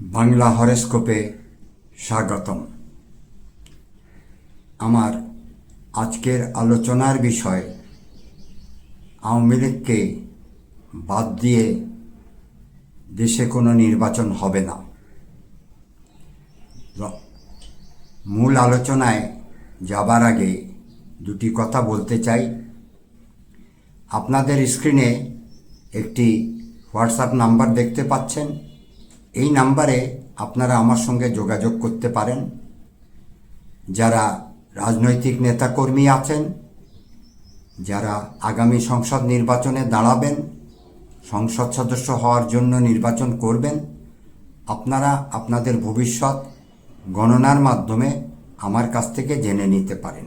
বাংলা হরেস্কোপে স্বাগতম। আমার আজকের আলোচনার বিষয় আওয়ামী লীগকে বাদ দিয়ে দেশে কোনো নির্বাচন হবে না। মূল আলোচনায় যাবার আগে দুটি কথা বলতে চাই। আপনাদের স্ক্রিনে একটি হোয়াটসঅ্যাপ নাম্বার দেখতে পাচ্ছেন। এই নাম্বারে আপনারা আমার সঙ্গে যোগাযোগ করতে পারেন। যারা রাজনৈতিক নেতাকর্মী আছেন, যারা আগামী সংসদ নির্বাচনে দাঁড়াবেন, সংসদ সদস্য হওয়ার জন্য নির্বাচন করবেন, আপনারা আপনাদের ভবিষ্যৎ গণনার মাধ্যমে আমার কাছ থেকে জেনে নিতে পারেন।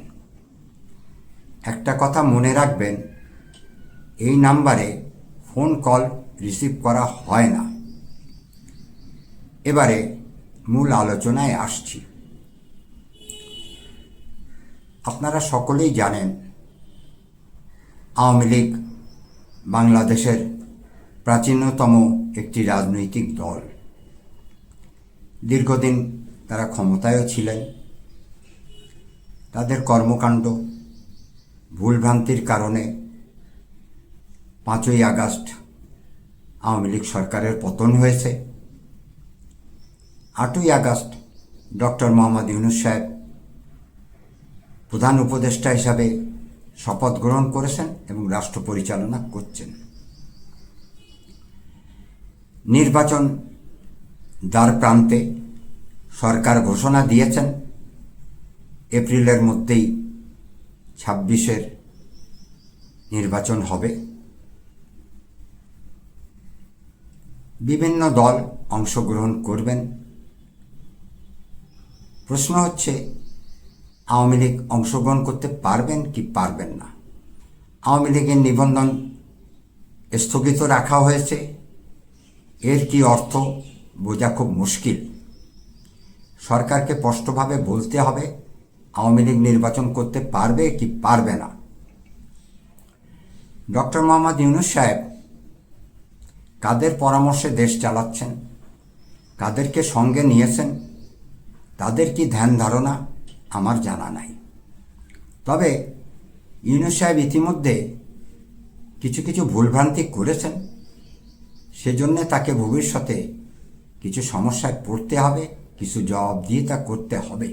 একটা কথা মনে রাখবেন, এই নাম্বারে ফোন কল রিসিভ করা হয় না। এবারে মূল আলোচনায় আসছি। আপনারা সকলেই জানেন, আওয়ামী লীগ বাংলাদেশের প্রাচীনতম একটি রাজনৈতিক দল। দীর্ঘদিন তারা ক্ষমতায়ও ছিলেন। তাদের কর্মকাণ্ড ভুলভ্রান্তির কারণে পাঁচই আগস্ট আওয়ামী লীগ সরকারের পতন হয়েছে। আটই আগস্ট ডক্টর মোহাম্মদ ইউনুস সাহেব প্রধান উপদেষ্টা হিসাবে শপথ গ্রহণ করেছেন এবং রাষ্ট্র পরিচালনা করছেন। নির্বাচন দ্বার প্রান্তে সরকার ঘোষণা দিয়েছেন, এপ্রিলের মধ্যেই ছাব্বিশের নির্বাচন হবে। বিভিন্ন দল অংশগ্রহণ করবেন প্রশ্ন হচ্ছে, আওয়ামী লীগ অংশগ্রহণ করতে পারবেন কি পারবেন না? আওয়ামী লীগের নিবন্ধন স্থগিত রাখা হয়েছে। এর কি অর্থ বোঝা খুব মুশকিল। সরকারকে স্পষ্টভাবে বলতে হবে, আওয়ামী লীগ নির্বাচন করতে পারবে কি পারবে না। ডক্টর মোহাম্মদ ইউনুস সাহেব, কাদের পরামর্শে দেশ চালাচ্ছেন? কাদেরকে সঙ্গে নিয়েছেন? তাদের কি ধ্যান ধারণা? আমার জানা নাই। তবে ইউনুস সাহেব ইতিমধ্যে কিছু কিছু ভুলভ্রান্তি করেছেন। সেজন্য তাকে ভবিষ্যতে কিছু সমস্যায় পড়তে হবে, কিছু জবাব দিয়ে তা করতে হবে।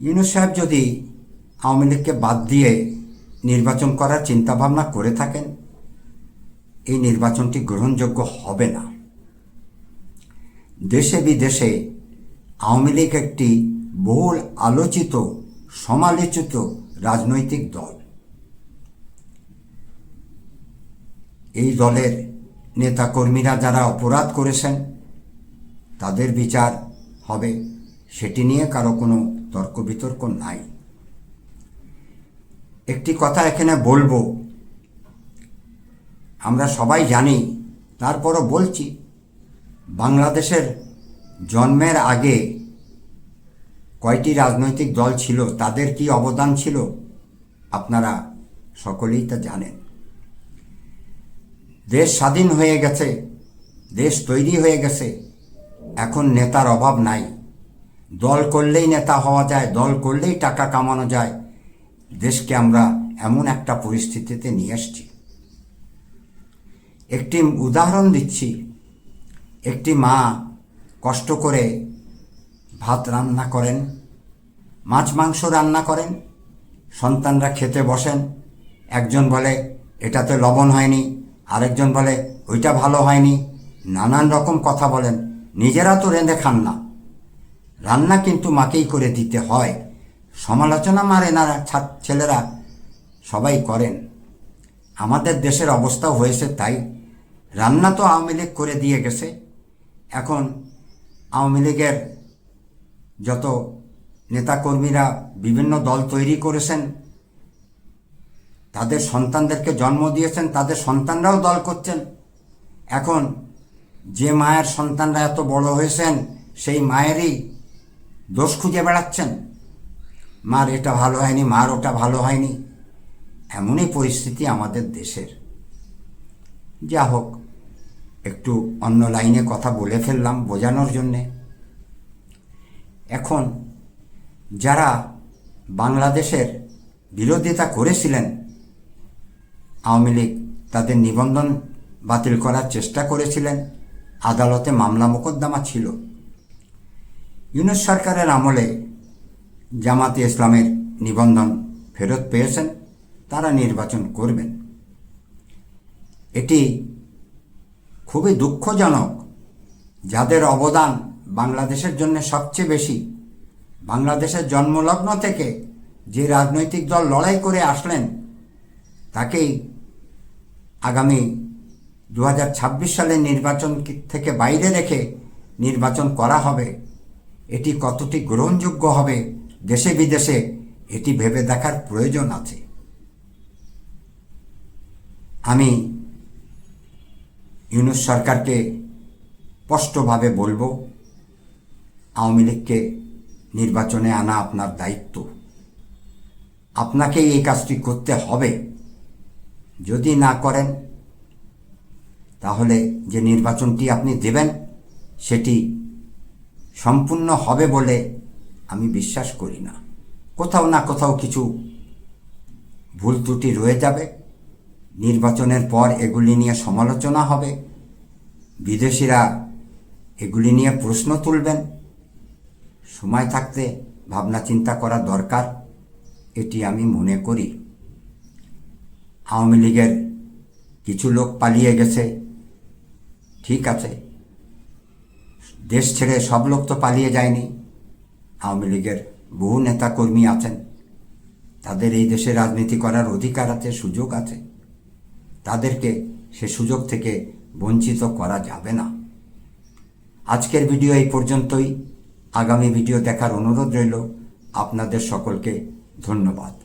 ইউনুস সাহেব যদি আওয়ামী লীগকে বাদ দিয়ে নির্বাচন করার চিন্তাভাবনা করে থাকেন, এই নির্বাচনটি গ্রহণযোগ্য হবে না। দেশে বিদেশে আওয়ামী লীগ একটি বহুল আলোচিত, সমালোচিত রাজনৈতিক দল। এই দলের নেতাকর্মীরা যারা অপরাধ করেছেন, তাদের বিচার হবে, সেটি নিয়ে কারও কোনো তর্ক বিতর্ক নাই। একটি কথা এখানে বলব। আমরা সবাই জানি, তারপরও বলছি বাংলাদেশের জন্মের আগে কয়টি রাজনৈতিক দল ছিল, তাদের কি অবদান ছিল? আপনারা সকলেই তা জানেন। দেশ স্বাধীন হয়ে গেছে, দেশ তৈরি হয়ে গেছে। এখন নেতার অভাব নাই। দল করলেই নেতা হওয়া যায়, দল করলেই টাকা কামানো যায়। দেশকে আমরা এমন একটা পরিস্থিতিতে নিয়ে আসছি একটি উদাহরণ দিচ্ছি। একটি মা কষ্ট করে ভাত রান্না করেন, মাছ মাংস রান্না করেন, সন্তানরা খেতে বসেন। একজন বলে, এটাতে লবণ হয়নি। আরেকজন বলে, ওইটা ভালো হয়নি। নানান রকম কথা বলেন। নিজেরা তো রেঁধে খান না। রান্না কিন্তু মাকেই করে দিতে হয়। সমালোচনা মারে না ছেলেরা, সবাই করেন। আমাদের দেশের অবস্থাও হয়েছে তাই। রান্না তো আওয়ামী লীগ করে দিয়ে গেছে। এখন আওয়ামী লীগের যত নেতাকর্মীরা বিভিন্ন দল তৈরি করেছেন, তাদের সন্তানদেরকে জন্ম দিয়েছেন, তাদের সন্তানরাও দল করছেন। এখন যে মায়ের সন্তানরা এত বড় হয়েছেন, সেই মায়েরই দোষ খুঁজে বেড়াচ্ছেন। মার এটা ভালো হয়নি, মার ওটা ভালো হয়নি। এমনই পরিস্থিতি আমাদের দেশের। যা হোক একটু অন্য লাইনে কথা বলে ফেললাম বোঝানোর জন্যে। এখন যারা বাংলাদেশের বিরোধিতা করেছিলেন, আওয়ামী লীগ তাদের নিবন্ধন বাতিল করার চেষ্টা করেছিলেন, আদালতে মামলা মোকদ্দমা ছিল। ইউনুস সরকারের আমলে জামাতে ইসলামের নিবন্ধন ফেরত পেয়েছেন, তারা নির্বাচন করবেন। এটি খুবই দুঃখজনক যাদের অবদান বাংলাদেশের জন্য সবচেয়ে বেশি। বাংলাদেশের জন্মলগ্ন থেকে যে রাজনৈতিক দল লড়াই করে আসলেন, তাকেই আগামী দু হাজার ছাব্বিশ সালের নির্বাচন থেকে বাইরে রেখে নির্বাচন করা হবে, এটি কতটি গ্রহণযোগ্য হবে, দেশে বিদেশে এটি ভেবে দেখার প্রয়োজন আছে। আমি ইউনুস সরকারকে স্পষ্টভাবে বলব, আওয়ামী লীগকে নির্বাচনে আনা আপনার দায়িত্ব। আপনাকেই এই কাজটি করতে হবে। যদি না করেন, তাহলে যে নির্বাচনটি আপনি দেবেন, সেটি সম্পূর্ণ হবে বলে আমি বিশ্বাস করি না। কোথাও না কোথাও কিছু ভুল ত্রুটি রয়ে যাবে। নির্বাচনের পর এগুলি নিয়ে সমালোচনা হবে। বিদেশিরা এগুলি নিয়ে প্রশ্ন তুলবেন। সময় থাকতে ভাবনা চিন্তা করা দরকার, এটি আমি মনে করি। আওয়ামী লীগের কিছু লোক পালিয়ে গেছে। ঠিক আছে, দেশ ছেড়ে সব লোক তো পালিয়ে যায়নি। আওয়ামী লীগের বহু নেতাকর্মী আছেন। তাদের এই দেশে রাজনীতি করার অধিকার আছে, সুযোগ আছে। তাদেরকে সে সুযোগ থেকে বঞ্চিত করা যাবে না। আজকের ভিডিও এই পর্যন্তই। আগামী ভিডিও দেখার অনুরোধ রইল। আপনাদের সকলকে ধন্যবাদ।